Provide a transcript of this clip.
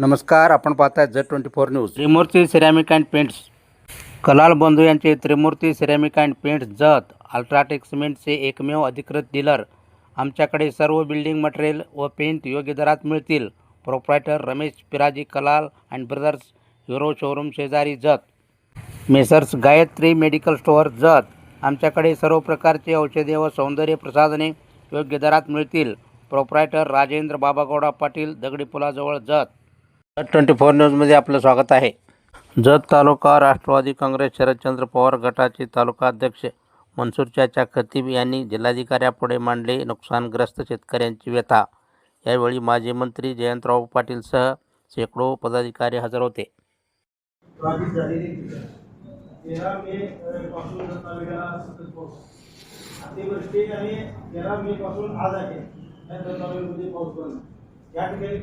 नमस्कार आपण पाहताय Z twenty four news. Trimurti ceramic and paints. Kalal बंधू यांचे Trimurti ceramic and paints Jat UltraTech सिमेंटचे एकमेव अधिकृत डीलर. आमच्याकडे सर्व बिल्डिंग मटेरियल व पेंट योग्य दरात मिळतील. Proprietor Ramesh Piraji Kalal and brothers Hero showroom शेजारी Jat. Messrs Gayatri medical store Jat. आमच्याकडे सर्व प्रकारचे औषधे व सौंदर्य प्रसाधने योग्य दरात मिळतील. प्रोप्रायटर राजेंद्र बाबागौडा पाटील दगडी पुलाजवळ जत. ट्वेंटी फोर न्यूजमध्ये आपलं स्वागत आहे. जत तालुका राष्ट्रवादी काँग्रेस शरदचंद्र पवार गटाचे तालुका अध्यक्ष मनसूर चाचा खतीब यांनी जिल्हाधिकाऱ्यापुढे मांडले नुकसानग्रस्त शेतकऱ्यांची व्यथा. यावेळी माजी मंत्री जयंतराव पाटीलसह शेकडो पदाधिकारी हजर होते. अतिवृष्टी आणि तेरा मे पासून आज आहे. या ठिकाणी